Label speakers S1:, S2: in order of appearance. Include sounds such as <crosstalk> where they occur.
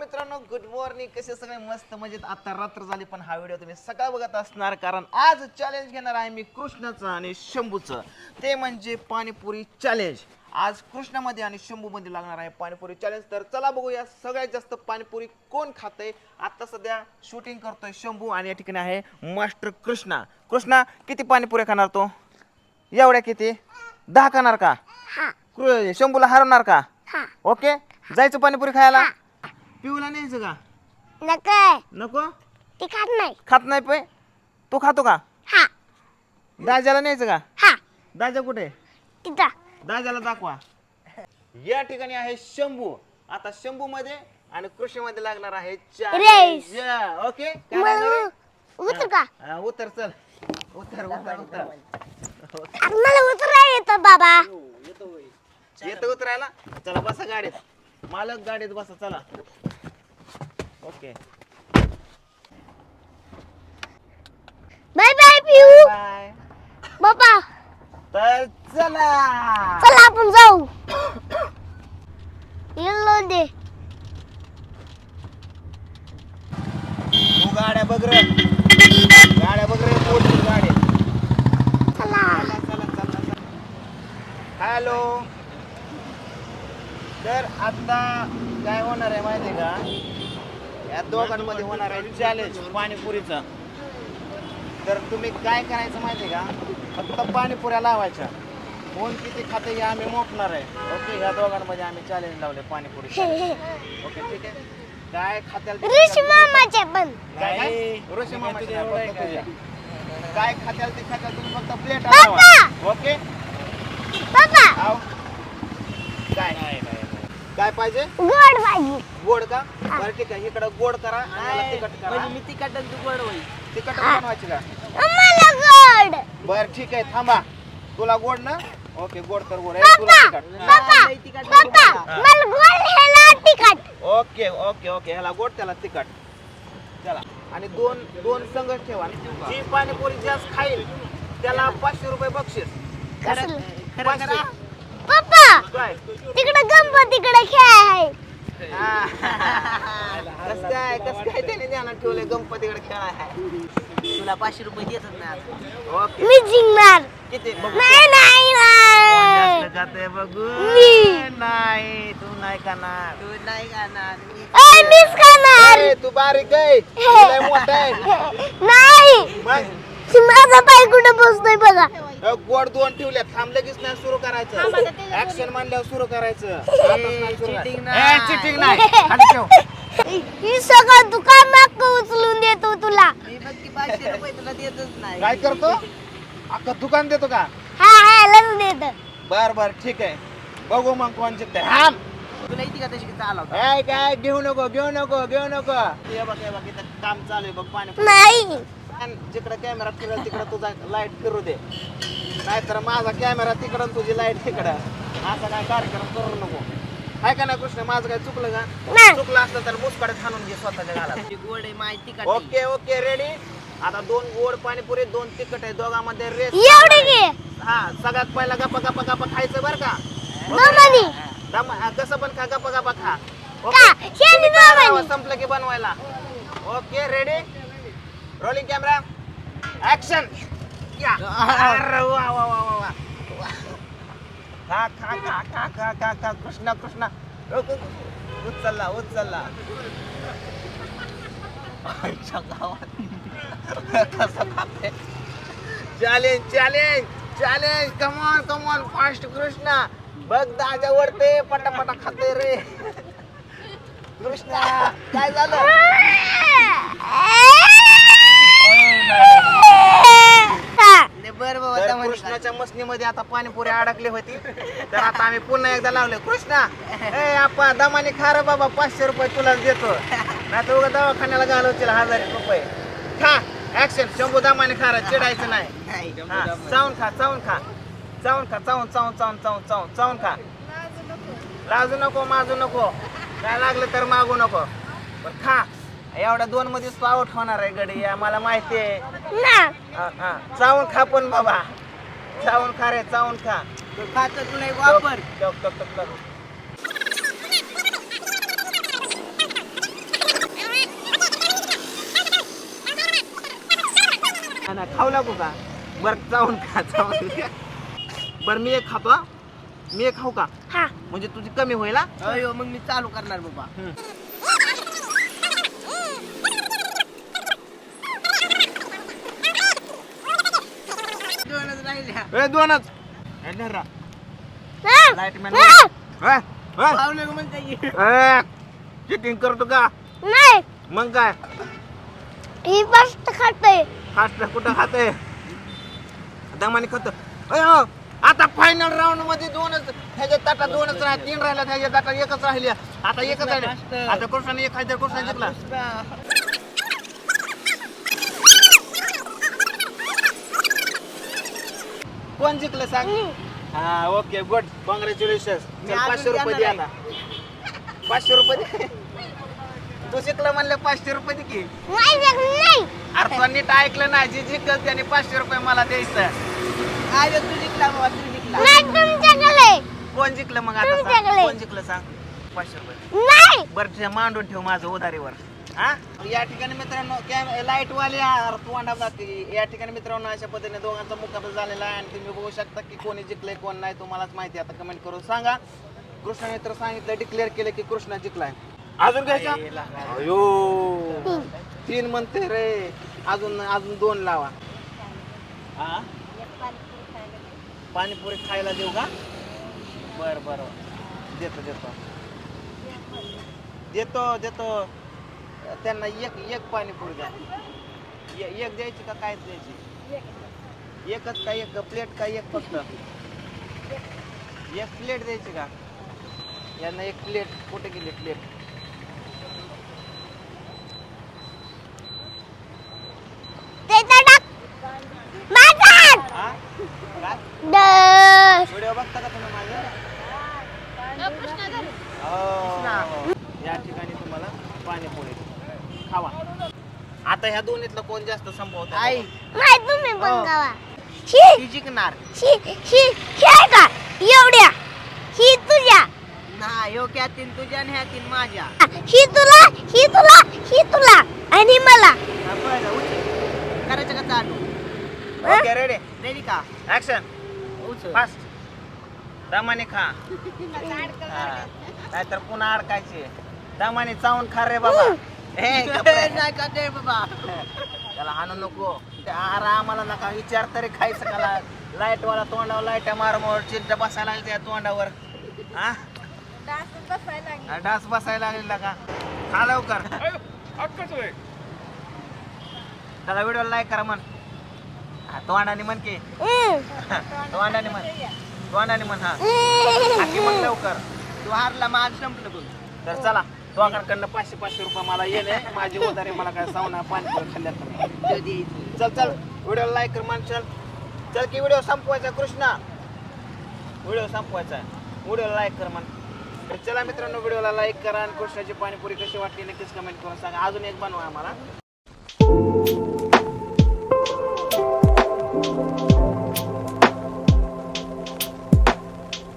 S1: मित्रांनो good morning कसे सगळे मस्त मजेत? आता रात्र झाली पण हा व्हिडिओ तुम्ही सकाळ बघत असणार कारण आज चॅलेंज घेणार आहे मी कृष्णाचं आणि शंभूचं. ते म्हणजे पाणीपुरी चॅलेंज आज कृष्णामध्ये आणि शंभूमध्ये लागणार आहे पाणीपुरी चॅलेंज तर चला बघूया सगळ्यात जास्त पाणीपुरी कोण खातंय. आता सध्या शूटिंग करतोय शंभू आणि या ठिकाणी आहे मास्टर कृष्णा. कृष्णा किती पाणीपुरी खाणार तो? एवढ्या किती? दहा खाणार का? कृ- शंभूला हरवणार का? ओके? जायचं पाणीपुरी खायला? पिऊला न्यायचं का?
S2: नका
S1: नको?
S2: ती खात नाही.
S1: खात नाही पे तू खातो का?
S2: हा.
S1: दाजाला न्यायचं का?
S2: हा.
S1: दाजा कुठे?
S2: तिथं.
S1: दाजाला दाखवा. या ठिकाणी आहे शंभू. आता शंभू मध्ये आणि कृषी मध्ये लागणार आहे
S2: Race.
S1: ओके?
S2: मला उतर का?
S1: उतर चल. उतर उतर उतर.
S2: अरे मला उतरा येतं बाबा.
S1: येतं उतरायला? चला बसा गाडीत. मालक गाडीत बसा चला. ओके.
S2: बाय बाय पिऊ
S1: बाय.
S2: बाबा
S1: तर चला.
S2: चला आपण जाऊ. येलो दे
S1: तू गाड्या बघ रे. गाड्या बघ रे मोठी गाडी.
S2: चला.
S1: हॅलो. तर आता काय होणार आहे माहिती आहे का? या दोघांमध्ये होणार आहे चॅलेंज पाणीपुरीचं. तर तुम्ही काय करायचं माहिती आहे का? फक्त पाणीपुऱ्या लावायच्या. कोण किती खाते हे आम्ही मोपणार आहे. ओके या दोघांमध्ये आम्ही चॅलेंज लावले पाणीपुरी ओके ठीक आहे. काय खात्याल ते
S2: ऋषी मामाचे पण.
S1: काय काय? ऋषी मामाचे नाही, फक्त तुझ्या. काय खात्याल ते खात्याल तुम्ही फक्त प्लेट! ओके
S2: बाबा
S1: आव काय काय पाहिजे?
S2: गोड भाजी
S1: गोड का? बरं ठीक आहे. इकडं गोड करा आणि याला तिखट करा.
S3: मी तिखट आणि तू गोड होईल.
S1: तिखट बनवायची का?
S2: गोड.
S1: बरं ठीक आहे थांबा. तुला गोड ना? ओके गोड तर गोड आहे. तुला तिखट.
S2: बाबा
S3: लई तिखट
S2: बाबा मला गोड ह्याला तिखट.
S1: Okay okay okay. ह्याला गोड त्याला तिखट. चला. आणि दोन दोन संघ ठेवा. जी पाणीपुरी जास्त खाईल त्याला पाचशे रुपये बक्षीस.
S2: कसलं?
S1: पाचशे.
S2: पप्पा
S1: काय?
S2: तिकडे गणपतीकडे खेळ आहे.
S1: कस काय कस काय त्याने ध्यानात ठेवलंय गणपतीकडे खेळ आहे.
S3: तुला पाचशे रुपये देतच नाही आज.
S1: ओके.
S2: मी जिंकणार.
S1: किती? बघू.
S2: नाही नाही नाही.
S1: कोण जास्त खाते बघू.
S2: मी.
S1: नाही तू नाही खाणार.
S3: तू नाही खाणार. मी
S2: ए, मीच खाणार.
S1: ए, तू बारीक आहे. तू लय मोठा आहे. <laughs>
S2: नाही.
S1: मग
S2: माझा पाय कुठे बसतोय बघा.
S1: गोड दोन ठेवल्या थांब लगेच नाही सुरू करायचं. ऍक्शन मानल्यावर सुरू करायचं. <laughs> नाही <laughs> खाली ठेव.
S2: ही सगळं दुकान उचलून देतो तुला.
S3: मी बघ की पाचशे रुपये तुला देतच नाही.
S1: काय करतो? अख्खा दुकान देतो का?
S2: हा हा लस देत.
S1: बर बर ठीक आहे. बघू मग कोण जिंकते थांब.
S3: तुला इथे का तशी चालव
S1: काय काय घेऊ नको घेऊ नको घेऊ नको. हे बघ हे बघ इथं काम चालू आहे बघ पाणी
S2: नाही.
S1: आणि जिकडे कॅमेरा फिरेल तिकडे तुझा लाइट फिरू दे. नाहीतर माझा कॅमेरा तिकडं तुझी लाइट तिकडं. असा काय कार्यक्रम करू नको. हाय का नाही कृष्ण? माझं काय चुकलं का. चुकलं असलं तर मुसकडे थांबून घे स्वतःच्या घालात <laughs>
S3: गोड आहे माहिती तिखट
S1: ओके ओके रेडी आता दोन गोड पाणीपुरी दोन तिखट आहे. दोघांमध्ये रेस हा सगळ्यात पहिला गप्पा गप्पा गप्पा खायचं बरं का? दम- हा, कसं पण खा गप्पा गप्पा खा.
S2: का?
S1: ओके? काय संपलं की बनवायला. Okay ready rolling camera action या अरे वा वा वा वा वा खा खा खा खा खा खा खा कृष्णा कृष्णा उचलला उचलला आईच्या गावात कसं खाते challenge challenge challenge come on come on fast Krishna बघ दाजा वरते पटापटा खाते रे कृष्णा काय झालं.
S3: बर बाबा.
S1: कृष्णाच्या मसनीमध्ये आता पाणीपुरी अडकली होती. तर आता आम्ही पुन्हा एकदा लावले. कृष्णा ए आपा दमाने खा रे बाबा पाचशे रुपये तुला देतो. नाही तर उगा दवाखान्याला घालवतील हजार रुपये. खा ऍक्शन शंभू दमाने खा रे चिडायचं नाही. चावून खा चावून खा. चावून खा चावून चावून चावून चावून चावून चावून खा. लाजू नको. माजू नको. काय लागलं तर मागू नको. पण खा. एवढ्या दोन मध्येच स्वावट होणार आहे गडी आम्हाला माहिती आहे. हा, चावून खा पण बाबा. चावून खा रे चावून खा.
S3: तू खातो वापर.
S1: ना, खाऊ लागू का? बर चावून खा चावून बर मी एक खातो मी एक खाऊ का? म्हणजे तुझी कमी होईल
S3: अयो मग मी चालू करणार बाबा.
S1: ए दोनच.
S2: हा. हा.
S1: चिटिंग करतो का?
S2: नाही.
S1: मग काय?
S2: ही मस्त खाते
S1: फास्ट कुठं खाते दमाने खात. आता फायनल राऊंडमध्ये दोनच. ह्याच्या ताटा दोनच राहिले तीन राहिल्या ह्याच्या ताटा एकच राहिली आता एकच राहिले. आता कृष्णाने एक खायचं कृष्णा जिंकला. कोण जिंकलं सांग? हा ओके गुड कॉंग्रॅच्युलेशन
S3: मी अजून
S1: पाचशे रुपये दे
S3: देणार
S1: आता पाचशे रुपये दे. तू शिकलं म्हणलं पाचशे रुपये दे की.
S2: नाही नाही.
S1: अरे तुला नीट ऐकलं ना जी जिंकल त्याने पाचशे रुपये मला द्यायचं.
S3: आज तू जिंकला बाबा तू जिंकला.
S2: नाही तुमच्याकडे.
S1: कोण जिंकलं मग आता सांग?
S2: तुमच्याकडे.
S1: कोण जिंकलं सांग? पाचशे रुपये.
S2: नाही.
S1: बरं ते मांडून ठेव माझं उधारीवर. हा? या ठिकाणी मित्रांनो लाइट वाले तोंडा या ठिकाणी मित्रांनो अशा पद्धतीने दोघांचा मुकाबला झालेला आहे. आणि तुम्ही बघू शकता की कोणी जिंकलंय कोण नाही. तुम्हालाच माहिती आहे. आता कमेंट करून सांगा. कृष्णाने मित्र सांगितलं डिक्लेअर केलं की कृष्णा जिंकलाय. अजून घ्यायचा? अयो. तीन म्हणते रे. अजून अजून दोन लावा. हा? पाणीपुरी खायला देऊ का? बर बर. देतो देतो. देतो देतो. त्यांना एक एक पाणीपुरी द्या. ए- एक द्यायची का काय द्यायची? एकच का एक प्लेट का एक फक्त? एक प्लेट द्यायची का? यांना एक प्लेट. कुठे गेली प्लेट? हा? काय? व्हिडिओ बघता का तुम्ही माझे? हो. या ठिकाणी तुम्हाला पाणीपुरी. खावा. आता ह्या दोन्हीतलं कोण जास्त संपवत
S3: आई
S2: नाही तुम्ही पण
S3: हो.
S2: गावा ही
S3: ती जिंकणार.
S2: ही ही ही आहे का? एवढ्या. ही तुझ्या.
S3: ना यो क्या तीन तुझ्या आणि ह्या तीन माझ्या.
S2: ही तुला ही तुला ही तुला आणि मला.
S3: हा, बरं, उचल. करायचं का चालू?
S1: ओके रेडी
S3: रेडी का?
S1: ऍक्शन
S3: उचल.
S1: फास्ट दमाने खा. <laughs> नाहीतर पुन्हा अडकायचे. दमाने चावून खा रे बाबा.
S3: नाही का बाबा
S1: त्याला हाणू नको ते अरे आम्हाला नका विचार तरी खायचं का लाइट वाला तोंडावर लाइट मारमोर चिंट बसायला लागली त्या तोंडावर हा हा, डास बसायला लागलेला का खा लवकर त्याला व्हिडिओ लाईक करा म्हण हा, तोंडाने म्हण की. तोंडाने म्हण तोंडाने म्हण हा. हाकी म्हण लवकर
S3: तू हारला माझ संपलं बघ
S1: तर चला दोघांकडनं पाचशे पाचशे रुपये मला येणे माझी उदारे मला काय सावना पाणी खाल्ल्यात चल चल व्हिडिओ लाईक कर मान चल. चल की व्हिडिओ संपवायचा कृष्णा. व्हिडिओ संपवायचा. व्हिडिओ लाईक कर मान तर चला मित्रांनो व्हिडिओला लाईक करा आणि कृष्णाची पाणीपुरी कशी वाटली नक्कीच कमेंट करून सांगा. अजून एक बनवा आम्हाला.